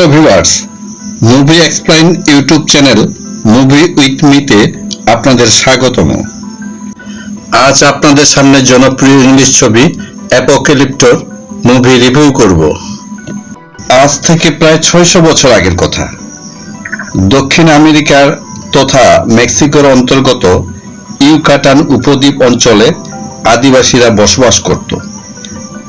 Hello viewers movie explain YouTube channel movie with মিতে আপনাদের স্বাগতম। আজ আপনাদের সামনে জনপ্রিয় ইংলিশ ছবি অ্যাপোক্যালিপ্টোর মুভি রিভিউ করব। আজ থেকে প্রায় ছয়শো বছর আগের কথা। দক্ষিণ আমেরিকার তথা মেক্সিকোর অন্তর্গত ইউকাটান উপদ্বীপ অঞ্চলে আদিবাসীরা বসবাস করত।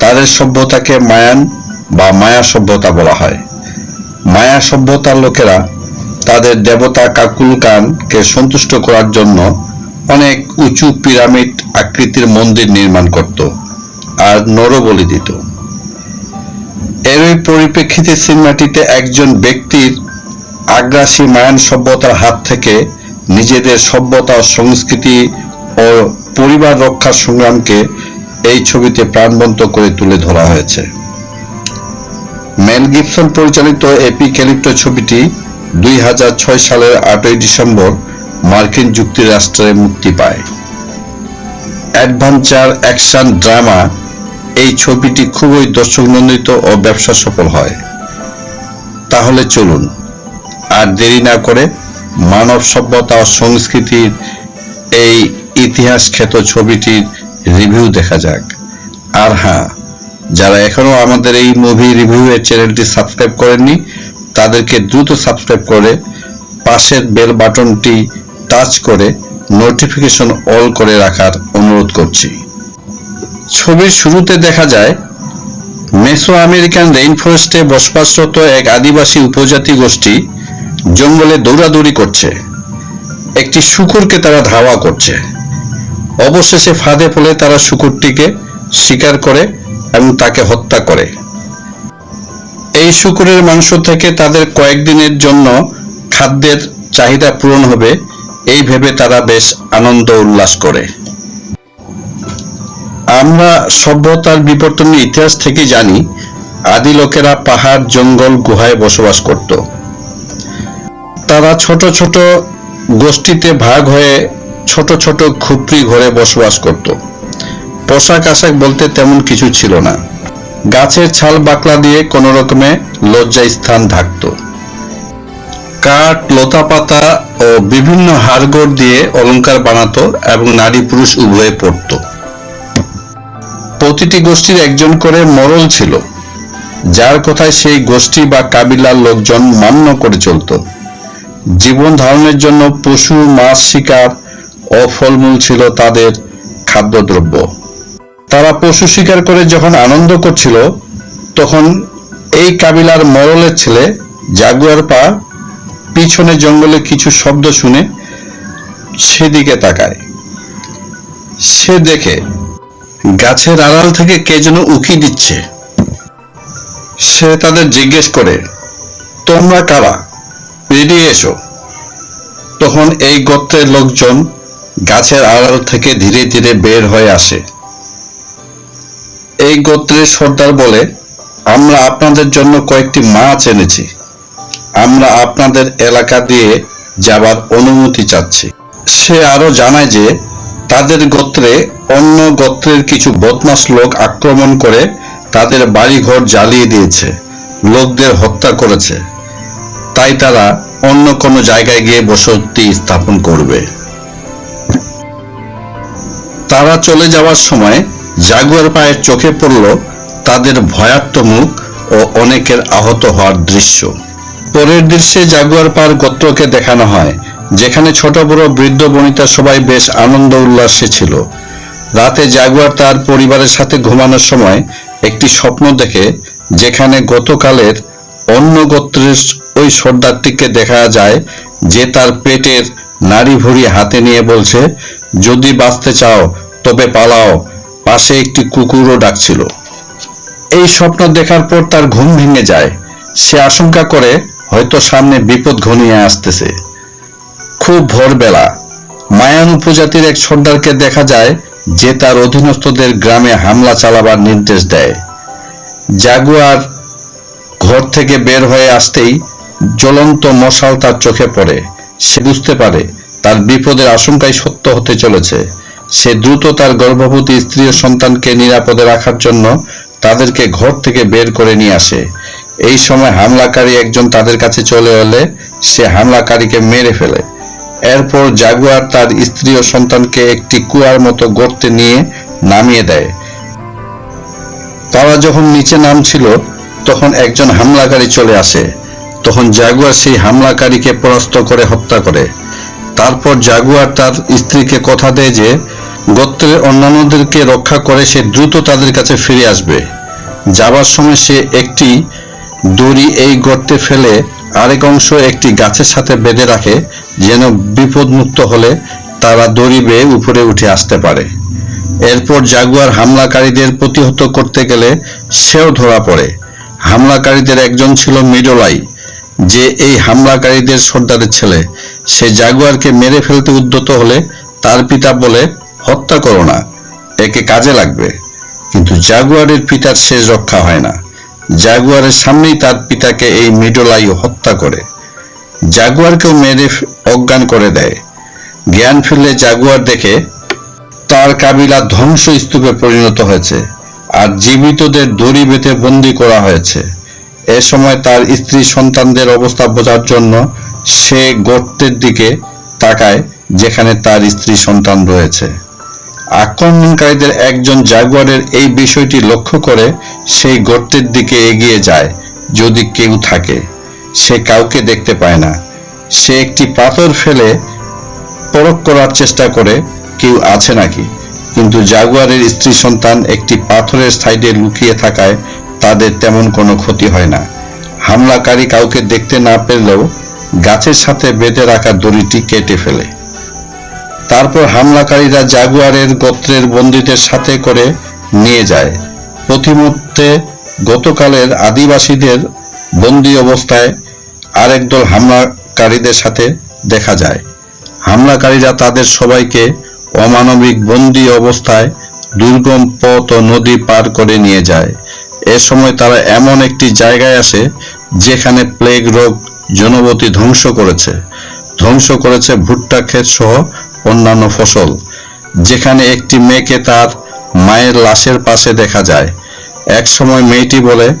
তাদের সভ্যতাকে মায়ান বা মায়া সভ্যতা বলা হয়। মায়া সভ্যতার লোকেরা তাদের দেবতা কাকুলকানকে সন্তুষ্ট করার জন্য অনেক উঁচু পিরামিড আকৃতির মন্দির নির্মাণ করত আর নরবলি দিত। এরই পরিপ্রেক্ষিতে সিনেমাটিতে একজন ব্যক্তির আগ্রাসী মায়ান সভ্যতার হাত থেকে নিজেদের সভ্যতা, সংস্কৃতি ও পরিবার রক্ষার সংগ্রামকে এই ছবিতে প্রাণবন্ত করে তুলে ধরা হয়েছে। মেল গিবসন পরিচালিত এপি ক্যালিপ্টো ছবিটি দুই হাজার ছয় সালের আটই ডিসেম্বর মার্কিন যুক্তরাষ্ট্রে মুক্তি পায়। অ্যাডভেঞ্চার, অ্যাকশন, ড্রামা এই ছবিটি খুবই দর্শকনন্দিত ও ব্যবসা সফল হয়। তাহলে চলুন, আর দেরি না করে মানব সভ্যতা ও সংস্কৃতির এই ইতিহাস খ্যাত ছবিটির রিভিউ দেখা যাক। আর হ্যাঁ যারা এখনও আমাদের এই মুভি রিভিউ এর চ্যানেলটি সাবস্ক্রাইব করেননি, তাদেরকে দ্রুত সাবস্ক্রাইব করে পাশের বেল বাটনটি টাচ করে নোটিফিকেশন অল করে রাখার অনুরোধ করছি। ছবির শুরুতে দেখা যায়, মেসো আমেরিকান রেইন ফরেস্টে বসবাসরত এক আদিবাসী উপজাতি গোষ্ঠী জঙ্গলে দৌড়াদৌড়ি করছে। একটি শুকুরকে তারা ধাওয়া করছে। অবশেষে ফাঁদে পড়ে তারা শুকুরটিকে শিকার করে এবং তাকে হত্যা করে। এই শুকুরের মাংস থেকে তাদের কয়েকদিনের জন্য খাদ্যের চাহিদা পূরণ হবে, এই ভেবে তারা বেশ আনন্দ উল্লাস করে। আমরা সভ্যতার বিবর্তনের ইতিহাস থেকে জানি, আদি লোকেরা পাহাড়, জঙ্গল, গুহায় বসবাস করত। তারা ছোট ছোট গোষ্ঠীতে ভাগ হয়ে ছোট ছোট খুপড়ি ঘরে বসবাস করত। পোশাক আশাক বলতে তেমন কিছু ছিল না। গাছের ছাল বাকলা দিয়ে কোনো রকমে লজ্জা স্থান ঢাকত কাঠ, লতা পাতা ও বিভিন্ন হাড়গোড় দিয়ে অলংকার বানাতো এবং নারী পুরুষ উভয়ে পড়তো। প্রতিটি গোষ্ঠীর একজন করে মরল ছিল, যার কথায় সেই গোষ্ঠী বা কাবিলার লোকজন মান্য করে চলত। জীবন ধারণের জন্য পশু, মাছ, শিকার ও ফলমূল ছিল তাদের খাদ্যদ্রব্য। তারা পশু শিকার করে যখন আনন্দ করছিল, তখন এই কাবিলার মরলের ছেলে জাগুয়ার পা পিছনে জঙ্গলে কিছু শব্দ শুনে সেদিকে তাকায়। সে দেখে, গাছের আড়াল থেকে কে যেন উকি দিচ্ছে। সে তাদের জিজ্ঞেস করে, তোমরা কারা? বেরিয়ে এসো। তখন এই গোত্রের লোকজন গাছের আড়াল থেকে ধীরে ধীরে বের হয়ে আসে। এই গোত্রের সর্দার বলে, আমরা আপনাদের জন্য কয়েকটি মাছ এনেছি। আমরা আপনাদের এলাকা দিয়ে যাবার অনুমতি চাচ্ছি। সে আরও জানায় যে, তাদের গোত্রে অন্য গোত্রের কিছু বদমাস লোক আক্রমণ করে তাদের বাড়িঘর জ্বালিয়ে দিয়েছে, লোকদের হত্যা করেছে। তাই তারা অন্য কোনো জায়গায় গিয়ে বসতি স্থাপন করবে। তারা চলে যাওয়ার সময় জাগুয়ার পায়ের চোখে পড়ল তাদের ভয়াত্ম মুখ ও অনেকের আহত হওয়ার দৃশ্য। পরের দৃশ্যে জাগুয়ার পার গোত্রকে দেখানো হয়, যেখানে ছোট বড় বৃদ্ধ বনিতা সবাই বেশ আনন্দ উল্লাসে ছিল। রাতে জাগুয়ার তার পরিবারের সাথে ঘুমানোর সময় একটি স্বপ্ন দেখে, যেখানে গতকালের অন্য গোত্রের ওই সর্দারটিকে দেখা যায় যে তার পেটের নাড়ি ভুড়ি হাতে নিয়ে বলছে, যদি বাঁচতে চাও, তবে পালাও। পাশে একটি কুকুরও ডাকছিল। এই স্বপ্ন দেখার পর তার ঘুম ভেঙে যায়। সে আশঙ্কা করে, হয়তো সামনে বিপদ ঘনিয়ে আসতেছে। খুব ভোরবেলা, মায়ান উপজাতির এক সর্দারকে দেখা যায়, যে তার অধীনস্থদের গ্রামে হামলা চালাবার নির্দেশ দেয়। জাগুয়ার ঘর থেকে বের হয়ে আসতেই জ্বলন্ত মশাল তার চোখে পড়ে। সে বুঝতে পারে, তার বিপদের আশঙ্কাই সত্য হতে চলেছে। সে দ্রুত তার গর্ভবতী স্ত্রী ও সন্তানকে নিরাপদে রাখার জন্য তাদেরকে ঘর থেকে বের করে নিয়ে আসে। এই সময় হামলাকারী একজন তাদের কাছে চলে এলে সে হামলাকারীকে মেরে ফেলে। এরপর জাগুয়ার তার স্ত্রী ও সন্তানকে একটি কুয়ার মতো গর্তে নিয়ে নামিয়ে দেয়। তারা যখন নিচে নামছিল, তখন একজন হামলাকারী চলে আসে। তখন জাগুয়ার সেই হামলাকারীকে পরাস্ত করে হত্যা করে। তারপর জাগুয়ার তার স্ত্রীকে কথা দেয় যে গোত্রের অন্যান্যদেরকে রক্ষা করে সে দ্রুত তাদের কাছে ফিরে আসবে। যাবার সময় সে একটি দড়ি এই গর্তে ফেলে আরেক অংশ একটি গাছের সাথে বেঁধে রাখে, যেন বিপদমুক্ত হলে তারা দড়ি বেয়ে উপরে উঠে আসতে পারে। এরপর জাগুয়ার হামলাকারীদের প্রতিহত করতে গেলে সেও ধরা পড়ে। হামলাকারীদের একজন ছিল মিডোলাই, যে এই হামলাকারীদের সর্দারের ছেলে। সে জাগুয়ারকে মেরে ফেলতে উদ্যত হলে তার পিতা বলে হত্যা করো না। একে কাজে লাগবে। কিন্তু জাগুয়ারের পিতার শেষ রক্ষা হয় না। জাগুয়ারের সামনেই তার পিতাকে এই মিডোলাই হত্যা করে। জাগুয়ারকেও মেরে অজ্ঞান করে দেয়। জ্ঞান ফিরলে জাগুয়ার দেখে তার কাবিলা ধ্বংস স্তূপে পরিণত হয়েছে আর জীবিতদের দড়ি বেঁধে বন্দি করা হয়েছে। এ সময় তার স্ত্রী সন্তানদের অবস্থা বোঝার জন্য সে গর্তের দিকে তাকায় যেখানে তার স্ত্রী সন্তান রয়েছে। আক্রমণকারীদের একজন জাগুয়ারের এই বিষয়টি লক্ষ্য করে সেই গর্তের দিকে এগিয়ে যায় যদি কেউ থাকে। সে কাউকে দেখতে পায় না। সে একটি পাথর ফেলে পরখ করার চেষ্টা করে কেউ আছে নাকি। কিন্তু জাগুয়ারের স্ত্রী সন্তান একটি পাথরের সাইডে লুকিয়ে থাকায় তাদের তেমন কোনো ক্ষতি হয় না। হামলাকারী কাউকে দেখতে না পেলেও গাছের সাথে বেঁধে রাখা দড়িটি কেটে ফেলে। তারপর হামলাকারীরা জাগুয়ারের গোত্রের বন্দীদের সাথে করে নিয়ে যায়। প্রতিমধ্যে গতকালের আদিবাসীদের বন্দী অবস্থায় আরেক দল হামলাকারীদের সাথে দেখা যায়। হামলাকারীরা তাদের সবাইকে অমানবিক বন্দী অবস্থায় দুর্গম পথ ও নদী পার করে নিয়ে যায়। এ সময় তারা এমন একটি জায়গায় আসে যেখানে প্লেগ রোগ জনবতী ধ্বংস করেছে। ধ্বংস করেছে ভুট্টা ক্ষেত সহ অন্যান্য ফসল, যেখানে একটি মেয়েকে তার মায়ের লাশের পাশে দেখা যায়। এক সময় মেয়েটি বলে,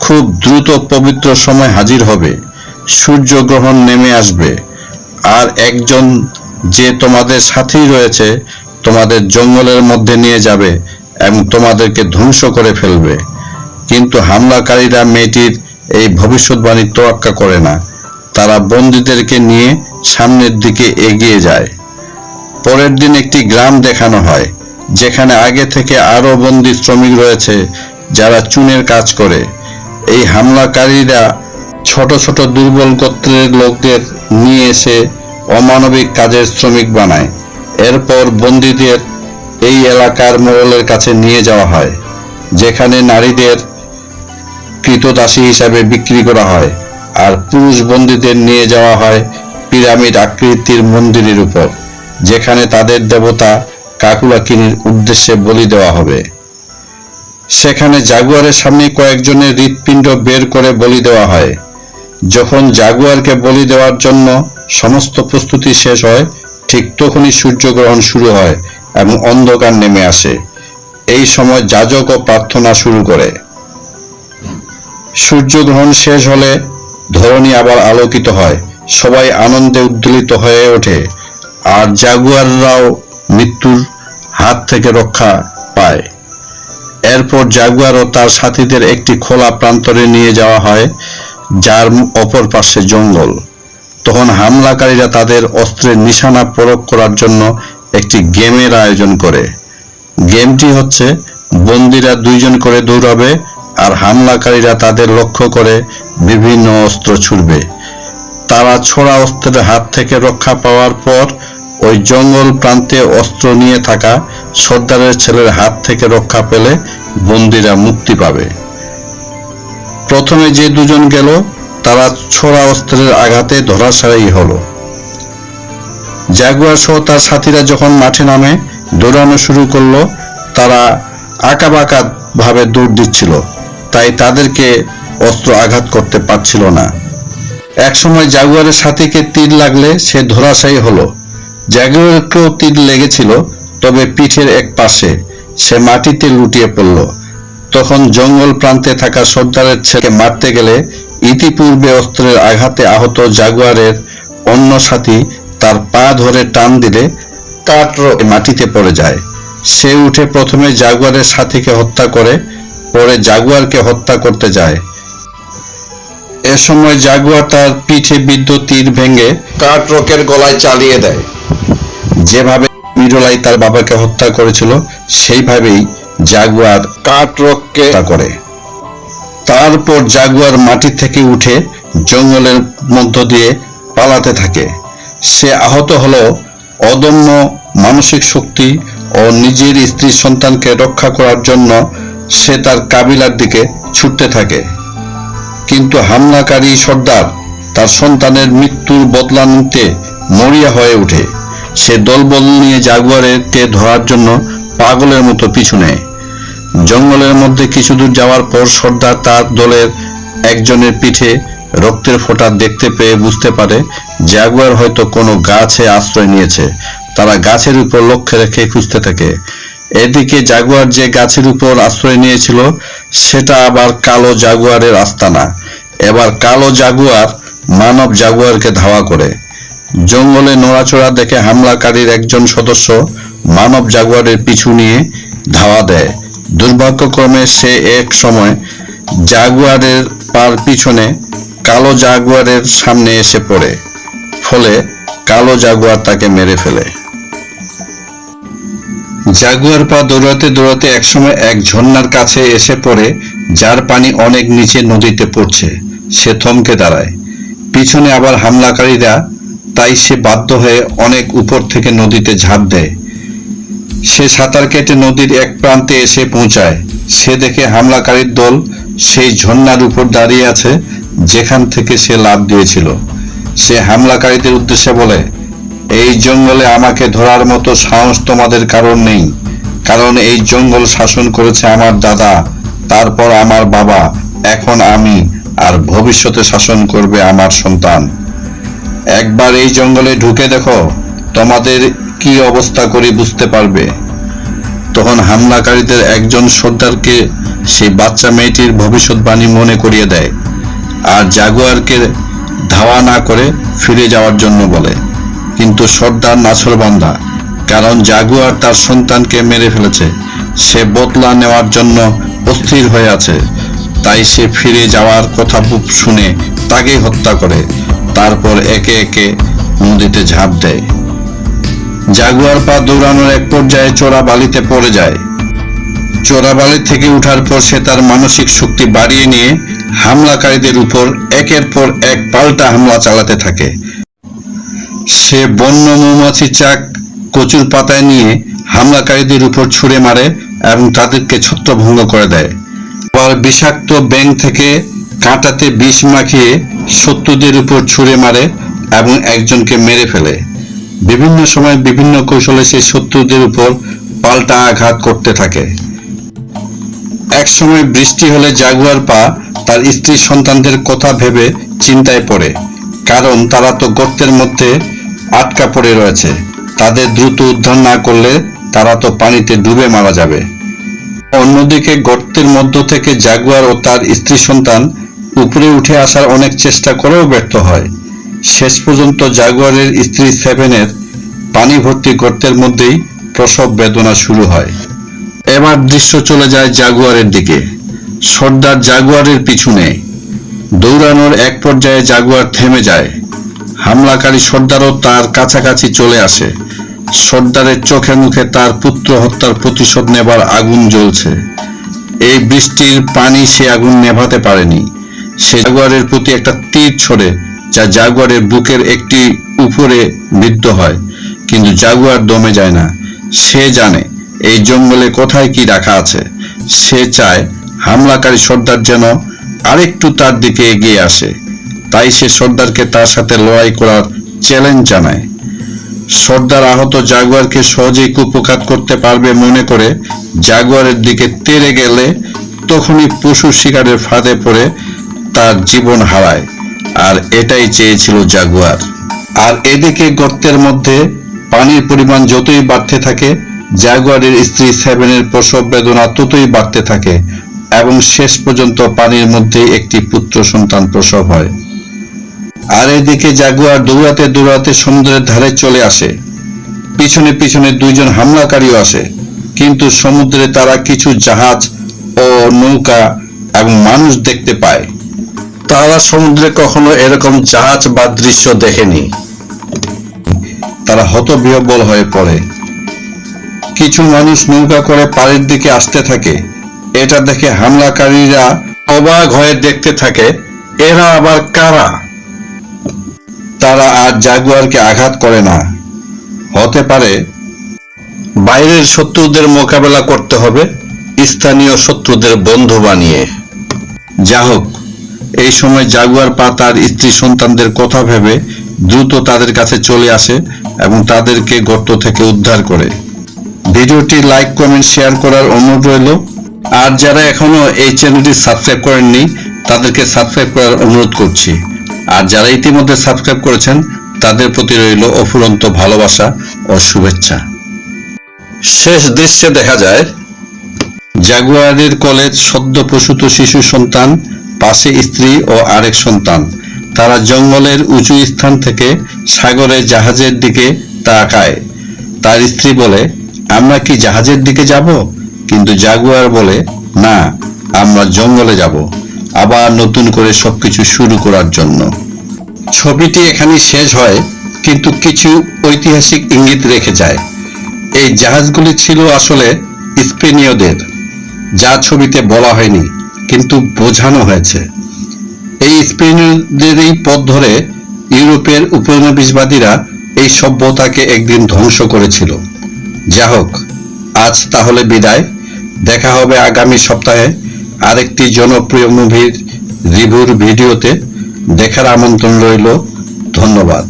খুব দ্রুত পবিত্র সময় হাজির হবে, সূর্যগ্রহণ নেমে আসবে, আর একজন যে তোমাদের সাথেই রয়েছে, তোমাদের জঙ্গলের মধ্যে নিয়ে যাবে এবং তোমাদেরকে ধ্বংস করে ফেলবে। কিন্তু হামলাকারীরা মেয়েটির এই ভবিষ্যৎবাণী তোয়াক্কা করে না। তারা বন্দীদেরকে নিয়ে সামনের দিকে এগিয়ে যায়। পরের দিন একটি গ্রাম দেখানো হয়, যেখানে আগে থেকে আরও বন্দী শ্রমিক রয়েছে যারা চুনের কাজ করে। এই হামলাকারীরা ছোট ছোট দুর্বল গোত্রের লোকদের নিয়ে এসে অমানবিক কাজের শ্রমিক বানায়। এরপর বন্দীদের এই এলাকার মোড়লের কাছে নিয়ে যাওয়া হয়, যেখানে নারীদের কৃতদাসী হিসাবে বিক্রি করা হয় আর পুরুষ বন্দীদের নিয়ে যাওয়া হয় পিরামিড আকৃতির মন্দিরের উপর। যেখানে তাদের দেবতা কাকুলাকিনির উদ্দেশ্যে বলি দেওয়া হবে। সেখানে জাগুয়ারের সামনে কয়েকজনের হৃৎপিণ্ড বের করে বলি দেওয়া হয়। যখন জাগুয়ারকে বলি দেওয়ার জন্য সমস্ত প্রস্তুতি শেষ হয়, ঠিক তখনই সূর্যগ্রহণ শুরু হয় এবং অন্ধকার নেমে আসে। এই সময় যাজক ও প্রার্থনা শুরু করে। সূর্যগ্রহণ শেষ হলে ধরণী আবার আলোকিত হয়। সবাই আনন্দে উদ্দোলিত হয়ে ওঠে। আর জাগুয়াররাও মৃত্যুর হাত থেকে রক্ষা পায়। এরপর জাগুয়ার ও তার সাথীদের একটি খোলা প্রান্তরে নিয়ে যাওয়া হয়, যার অপর পাশে জঙ্গল। তখন হামলাকারীরা তাদের অস্ত্রের নিশানা প্রয়োগ করার জন্য একটি গেমের আয়োজন করে। গেমটি হচ্ছে, বন্দিরা দুইজন করে দৌড়াবে আর হামলাকারীরা তাদের লক্ষ্য করে বিভিন্ন অস্ত্র ছুড়বে। তারা ছোড়া অস্ত্রের হাত থেকে রক্ষা পাওয়ার পর ওই জঙ্গল প্রান্তে অস্ত্র নিয়ে থাকা সর্দারের ছেলের হাত থেকে রক্ষা পেলে বন্দিরা মুক্তি পাবে। প্রথমে যে দুজন গেল, তারা ছোড়া অস্ত্রের আঘাতে ধরাশায়ী হলো। জাগুয়ার সহ তার সাথীরা যখন মাঠে নামে, দৌড়ানো শুরু করল, তারা আঁকাবাঁকা ভাবে দৌড় দিচ্ছিল, তাই তাদেরকে অস্ত্র আঘাত করতে পারছিল না। এক সময় জাগুয়ারের সাথীকে তীর লাগলে সে ধরাশায়ী হলো। জাগুয়ারকেও তীর লেগেছিল, তবে পিঠের এক পাশে সে মাটিতে লুটিয়ে পড়ল। তখন জঙ্গল প্রান্তে থাকা সর্দারের ছেলেকে মারতে গেলে ইতিপূর্বে অস্ত্রের আঘাতে আহত জাগুয়ারের অন্য সাথী তার পা ধরে টান দিলে তার মাটিতে পড়ে যায়। সে উঠে প্রথমে জাগুয়ারের সাথীকে হত্যা করে, পরে জাগুয়ারকে হত্যা করতে যায়। এ সময় জাগুয়ার তার পিঠে বিদ্ধ তীর ভেঙে কাটরকের গলায় চালিয়ে দেয়। যেভাবে মিরলাই তার বাবাকে হত্যা করেছিল, সেইভাবেই জাগুয়ার কাটরককে হত্যা করে। তারপর জাগুয়ার মাটি থেকে উঠে জঙ্গলের মধ্য দিয়ে পালাতে থাকে। সে আহত হলো অদম্য মানসিক শক্তি ও নিজের স্ত্রী সন্তানকে রক্ষা করার জন্য সে তার কাবিলার দিকে ছুটতে থাকে। কিন্তু হামলাকারী সর্দার তার সন্তানের মৃত্যুর বদলা নিতে মরিয়া হয়ে ওঠে। সে দলবল নিয়ে জাগুয়ারকে ধরার জন্য পাগলের মতো পিছু নেয়। জঙ্গলের মধ্যে কিছু দূর যাওয়ার পর সর্দার তার দলের একজনের পিঠে রক্তের ফোঁটা দেখতে পেয়ে বুঝতে পারে, জাগুয়ার হয়তো কোনো গাছে আশ্রয় নিয়েছে। তারা গাছের উপর লক্ষ্য রেখে খুঁজতে থাকে। এদিকে জাগুয়ার যে গাছের উপর আশ্রয় নিয়েছিল সেটা আবার কালো জাগুয়ারের আস্তানা। এবার কালো জাগুয়ার মানব জাগুয়ারকে ধাওয়া করে। জঙ্গলে নড়াচড়া দেখে হামলাকারীর একজন সদস্য মানব জাগুয়ারের পিছু নিয়ে ধাওয়া দেয়। দুর্ভাগ্যক্রমে সে এক সময় জাগুয়ারের পার পিছনে কালো জাগুয়ারের সামনে এসে পড়ে। ফলে কালো জাগুয়ার তাকে মেরে ফেলে। জাগুয়ার পা দৌড়াতে দৌড়াতে একসময় এক ঝর্ণার কাছে এসে পড়ে, যার পানি অনেক নিচে নদীতে পড়ছে। সে থমকে দাঁড়ায়। পিছনে আবার হামলাকারীরা, তাই সে বাধ্য হয়ে অনেক উপর থেকে নদীতে ঝাঁপ দেয়। সে সাঁতার কেটে নদীর এক প্রান্তে এসে পৌঁছায়। সে দেখে হামলাকারীর দল সেই ঝর্ণার উপর দাঁড়িয়ে আছে, যেখান থেকে সে লাভ দিয়েছিল। সে হামলাকারীদের উদ্দেশ্যে বলে এই জঙ্গলে আমাকে ধরার মতো সাহস তোমাদের কারণ নেই। কারণ এই জঙ্গল শাসন করেছে আমার দাদা, তারপর আমার বাবা, এখন আমি, আর ভবিষ্যতে শাসন করবে আমার সন্তান। একবার এই জঙ্গলে ঢুকে দেখো, তোমাদের কি অবস্থা করি বুঝতে পারবে। তখন হামলাকারীদের একজন সর্দারকে সেই বাচ্চা মেয়েটির ভবিষ্যৎবাণী মনে করিয়ে দেয়, আর জাগুয়ারকে ধাওয়া না করে ফিরে যাওয়ার জন্য বলে। কিন্তু সর্দার নাছরবান্দা কারণ জাগুয়ার তার সন্তানকে মেরে ফেলেছে। সে বদলা নেওয়ার জন্য অস্থির হয়ে আছে। তাই সে ফিরে যাওয়ার কথা শুনে তাকে হত্যা করে। তারপর একে একে নদীতে ঝাঁপ দেয়। জাগুয়ার পা দৌড়ানোর এক পর্যায়ে চোরা বালিতে পড়ে যায়। চোরা বালি থেকে উঠার পর সে তার মানসিক শক্তি বাড়িয়ে নিয়ে হামলাকারীদের উপর একের পর এক পাল্টা হামলা চালাতে থাকে। সে বন্য মৌমাছি চাক কচুর পাতায় নিয়ে হামলাকারীদের উপর ছুঁড়ে মারে এবং তাদেরকে ছত্রভঙ্গ করে দেয়। আবার বিষাক্ত ব্যাং থেকে কাঁটাতে বিষ মাখিয়ে শত্রুদের উপর ছুঁড়ে মারে এবং একজনকে মেরে ফেলে। বিভিন্ন সময় বিভিন্ন কৌশলে সে শত্রুদের উপর পাল্টা আঘাত করতে থাকে। এক সময় বৃষ্টি হলে জাগুয়ার পা তার স্ত্রী সন্তানদের কথা ভেবে চিন্তায় পড়ে, কারণ তারা তো গর্তের মধ্যে আটকা পড়ে রয়েছে। তাদের দ্রুত উদ্ধার না করলে তারা তো পানিতে ডুবে মারা যাবে। অন্যদিকে গর্তের মধ্য থেকে জাগুয়ার ও তার স্ত্রী সন্তান উপরে উঠে আসার অনেক চেষ্টা করেও ব্যর্থ হয়। শেষ পর্যন্ত জাগুয়ারের স্ত্রী সেভেনের পানি ভর্তি গর্তের মধ্যেই প্রসব বেদনা শুরু হয়। এবার দৃশ্য চলে যায় জাগুয়ারের দিকে। সর্দার জাগুয়ারের পিছনে। দৌড়ানোর এক পর্যায়ে জাগুয়ার থেমে যায়। হামলাকারী সর্দারও তার কাছাকাছি চলে আসে। সর্দারের চোখে মুখে তার পুত্র হত্যার প্রতিশোধ নেবার আগুন জ্বলছে। এই বৃষ্টির পানি সে আগুন নেভাতে পারেনি। সে জাগুয়ারের প্রতি একটা তীর ছড়ে, যা জাগুয়ারের বুকের একটি উপরে বিদ্ধ হয়, কিন্তু জাগুয়ার দমে যায় না। সে জানে এই জঙ্গলে কোথায় কি রাখা আছে। সে চায় হামলাকারী সর্দার যেন আরেকটু তার দিকে এগিয়ে আসে। তাই সে সর্দারকে তার সাথে লড়াই করার চ্যালেঞ্জ জানায়। সর্দার আহত জাগুয়ারকে সহজেই কুপকাত করতে পারবে মনে করে জাগুয়ারের দিকে তেড়ে গেলে তখনই পশু শিকারের ফাঁদে পড়ে তার জীবন হারায়। আর এটাই চেয়েছিল জাগুয়ার আর এদিকে গর্তের মধ্যে পানির পরিমাণ যতই বাড়তে থাকে জাগুয়ারের স্ত্রী সেভেনের প্রসব বেদনা ততই বাড়তে থাকে এবং শেষ পর্যন্ত পানির মধ্যে একটি পুত্র সন্তান প্রসব হয়। আর এদিকে জাগুয়ার দৌড়াতে দৌড়াতে সমুদ্রের ধারে চলে আসে। পিছনে পিছনে দুইজন হামলাকারীও আসে, কিন্তু সমুদ্রে তারা কিছু জাহাজ ও নৌকা এবং মানুষ দেখতে পায়। তারা সমুদ্রে কখনো এরকম জাহাজ বা দৃশ্য দেখেনি। তারা হতবিহ্বল হয়ে পড়ে। কিছু মানুষ নৌকা করে পাড়ের দিকে আসতে থাকে। এটা দেখে হামলাকারীরা অবাক হয়ে দেখতে থাকে, এরা আবার কারা? তারা আর জাগুয়ারকে আঘাত করে না। হতে পারে বাইরের শত্রুদের মোকাবেলা করতে হবে, স্থানীয় শত্রুদের বন্ধু বানিয়ে। যা হোক, এই সময় জাগুয়ার পা তার স্ত্রী সন্তানদের কথা ভেবে দ্রুত তাদের কাছে চলে আসে এবং তাদেরকে গর্ত থেকে উদ্ধার করে। ভিডিওটি লাইক, কমেন্ট, শেয়ার করার অনুরোধ রইল। আর যারা এখনও এই চ্যানেলটি সাবস্ক্রাইব করেননি, তাদেরকে সাবস্ক্রাইব করার অনুরোধ করছি। আর যারা ইতিমধ্যে সাবস্ক্রাইব করেছেন, তাদের প্রতি রইল অফুরন্ত ভালোবাসা ও শুভেচ্ছা। শেষ দৃশ্যে দেখা যায়, জাগুয়ারের কলেজ সদ্য প্রসূত শিশু সন্তান, পাশে স্ত্রী ও আরেক সন্তান। তারা জঙ্গলের উঁচু স্থান থেকে সাগরে জাহাজের দিকে তাকায়। তার স্ত্রী বলে, আমরা কি জাহাজের দিকে যাব? কিন্তু জাগুয়ার বলে, না, আমরা জঙ্গলে যাব। আবার নতুন করে সবকিছু শুরু করার জন্য। ছবিটি এখানে শেষ হয়, কিন্তু কিছু ঐতিহাসিক ইঙ্গিত রেখে যায়। এই জাহাজগুলি ছিল আসলে স্পেনীয়দের, যা ছবিতে বলা হয়নি, কিন্তু বোঝানো হয়েছে। এই স্পেনীয়দের এই পথ ধরে ইউরোপের উপনিবেশবাদীরা এই সভ্যতাকে একদিন ধ্বংস করেছিল। যা হোক, আজ তাহলে বিদায়। দেখা হবে আগামী সপ্তাহে। আরেকটি জনপ্রিয় মুভির রিভিউর ভিডিওতে দেখার আমন্ত্রণ রইল। ধন্যবাদ।